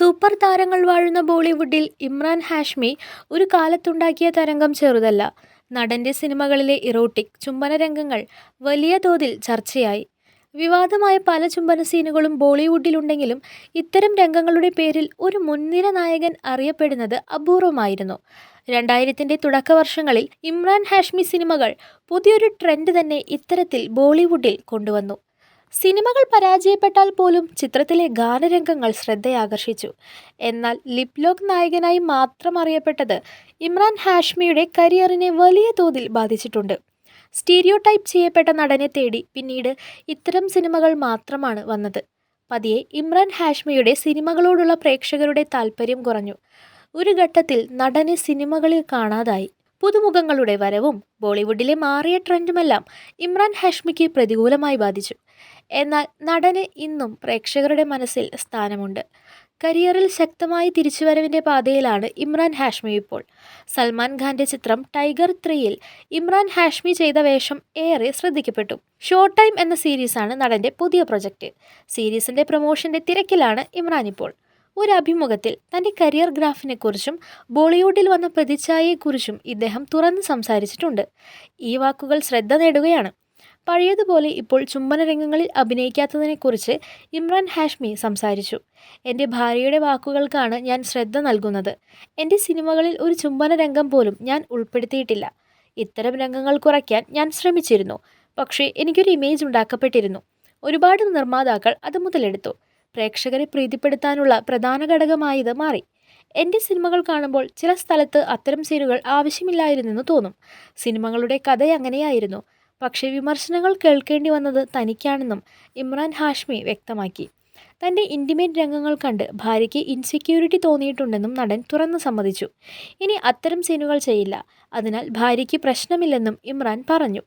Super താരങ്ങൾ വാഴുന്ന ബോളിവുഡിൽ ഇമ്രാൻ ഹാഷ്മി ഒരു കാലത്തുണ്ടാക്കിയ തരംഗം ചെറുതല്ല. നടന്റെ സിനിമകളിലെ ഇറോട്ടിക് ചുംബന രംഗങ്ങൾ വലിയ തോതിൽ ചർച്ചയായി. വിവാദമായ പല ചുംബന സീനുകളും ബോളിവുഡിലുണ്ടെങ്കിലും ഇത്തരം രംഗങ്ങളുടെ പേരിൽ ഒരു മുൻനിര നായകൻ അറിയപ്പെടുന്നത് അപൂർവമായിരുന്നു. തുടക്ക വർഷങ്ങളിൽ ഇമ്രാൻ ഹാഷ്മി സിനിമകൾ പുതിയൊരു ട്രെൻഡ് തന്നെ ഇത്തരത്തിൽ ബോളിവുഡിൽ കൊണ്ടുവന്നു. സിനിമകൾ പരാജയപ്പെട്ടാൽ പോലും ചിത്രത്തിലെ ഗാനരംഗങ്ങൾ ശ്രദ്ധയാകർഷിച്ചു. എന്നാൽ ലിപ് ലോക്ക് നായകനായി മാത്രം അറിയപ്പെട്ടത് ഇമ്രാൻ ഹാഷ്മിയുടെ കരിയറിനെ വലിയ തോതിൽ ബാധിച്ചിട്ടുണ്ട്. സ്റ്റീരിയോ ടൈപ്പ് ചെയ്യപ്പെട്ട നടനെ തേടി പിന്നീട് ഇത്തരം സിനിമകൾ മാത്രമാണ് വന്നത്. പതിയെ ഇമ്രാൻ ഹാഷ്മിയുടെ സിനിമകളോടുള്ള പ്രേക്ഷകരുടെ താല്പര്യം കുറഞ്ഞു. ഒരു ഘട്ടത്തിൽ നടനെ സിനിമകളിൽ കാണാതായി. പുതുമുഖങ്ങളുടെ വരവും ബോളിവുഡിലെ മാറിയ ട്രെൻഡുമെല്ലാം ഇമ്രാൻ ഹാഷ്മിക്ക് പ്രതികൂലമായി ബാധിച്ചു. എന്നാൽ നടന് ഇന്നും പ്രേക്ഷകരുടെ മനസ്സിൽ സ്ഥാനമുണ്ട്. കരിയറിൽ ശക്തമായ തിരിച്ചുവരവിന്റെ പാതയിലാണ് ഇമ്രാൻ ഹാഷ്മി ഇപ്പോൾ. സൽമാൻ ഖാന്റെ ചിത്രം ടൈഗർ ത്രീയിൽ ഇമ്രാൻ ഹാഷ്മി ചെയ്ത വേഷം ഏറെ ശ്രദ്ധിക്കപ്പെട്ടു. ഷോർട്ട് ടൈം എന്ന സീരീസാണ് നടന്റെ പുതിയ പ്രൊജക്റ്റ്. സീരീസിന്റെ പ്രൊമോഷന്റെ തിരക്കിലാണ് ഇമ്രാൻ ഇപ്പോൾ. ഒരു അഭിമുഖത്തിൽ തന്റെ കരിയർ ഗ്രാഫിനെക്കുറിച്ചും ബോളിവുഡിൽ വന്ന പ്രതിച്ഛായയെക്കുറിച്ചും ഇദ്ദേഹം തുറന്ന് സംസാരിച്ചിട്ടുണ്ട്. ഈ വാക്കുകൾ ശ്രദ്ധ നേടുകയാണ്. പഴയതുപോലെ ഇപ്പോൾ ചുംബന രംഗങ്ങളിൽ അഭിനയിക്കാത്തതിനെക്കുറിച്ച് ഇമ്രാൻ ഹാഷ്മി സംസാരിച്ചു. എന്റെ ഭാര്യയുടെ വാക്കുകൾക്കാണ് ഞാൻ ശ്രദ്ധ നൽകുന്നത്. എന്റെ സിനിമകളിൽ ഒരു ചുംബന രംഗം പോലും ഞാൻ ഉൾപ്പെടുത്തിയിട്ടില്ല. ഇത്തരം രംഗങ്ങൾ കുറയ്ക്കാൻ ഞാൻ ശ്രമിച്ചിരുന്നു. പക്ഷേ എനിക്കൊരു ഇമേജ് ഉണ്ടാക്കപ്പെട്ടിരുന്നു. ഒരുപാട് നിർമ്മാതാക്കൾ അത് മുതലെടുത്തു. പ്രേക്ഷകരെ പ്രീതിപ്പെടുത്താനുള്ള പ്രധാന ഘടകമായത് മാറി. എന്റെ സിനിമകൾ കാണുമ്പോൾ ചില സ്ഥലത്ത് അത്തരം സീനുകൾ ആവശ്യമില്ലായിരുന്നെന്ന് തോന്നും. സിനിമകളുടെ കഥ അങ്ങനെയായിരുന്നു. പക്ഷേ വിമർശനങ്ങൾ കേൾക്കേണ്ടി വന്നത് തനിക്കാണെന്നും ഇമ്രാൻ ഹാഷ്മി വ്യക്തമാക്കി. തന്റെ ഇന്റിമേറ്റ് രംഗങ്ങൾ കണ്ട് ഭാര്യയ്ക്ക് ഇൻസെക്യൂരിറ്റി തോന്നിയിട്ടുണ്ടെന്നും നടൻ തുറന്നു സമ്മതിച്ചു. ഇനി അത്തരം സീനുകൾ ചെയ്യില്ല. അതിനാൽ ഭാര്യയ്ക്ക് പ്രശ്നമില്ലെന്നും ഇമ്രാൻ പറഞ്ഞു.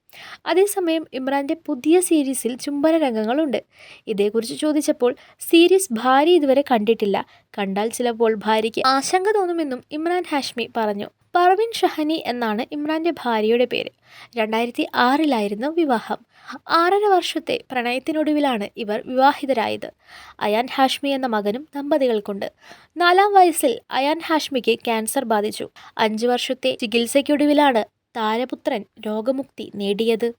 അതേസമയം ഇമ്രാന്റെ പുതിയ സീരീസിൽ ചുംബന രംഗങ്ങളുണ്ട് ഇതേക്കുറിച്ച് ചോദിച്ചപ്പോൾ സീരീസ് ഭാര്യ ഇതുവരെ കണ്ടിട്ടില്ല. കണ്ടാൽ ചിലപ്പോൾ ഭാര്യയ്ക്ക് ആശങ്ക തോന്നുമെന്നും ഇമ്രാൻ ഹാഷ്മി പറഞ്ഞു. പർവിൻ ഷഹനി എന്നാണ് ഇമ്രാന്റെ ഭാര്യയുടെ പേര്. രണ്ടായിരത്തി ആറിലായിരുന്നു വിവാഹം. ആറര വർഷത്തെ പ്രണയത്തിനൊടുവിലാണ് ഇവർ വിവാഹിതരായത്. അയാൻ ഹാഷ്മി എന്ന മകനും ദമ്പതികൾക്കുണ്ട്. നാലാം വയസ്സിൽ അയാൻ ഹാഷ്മിക്ക് ക്യാൻസർ ബാധിച്ചു. അഞ്ചു വർഷത്തെ ചികിത്സയ്ക്കൊടുവിലാണ് താരപുത്രൻ രോഗമുക്തി നേടിയത്.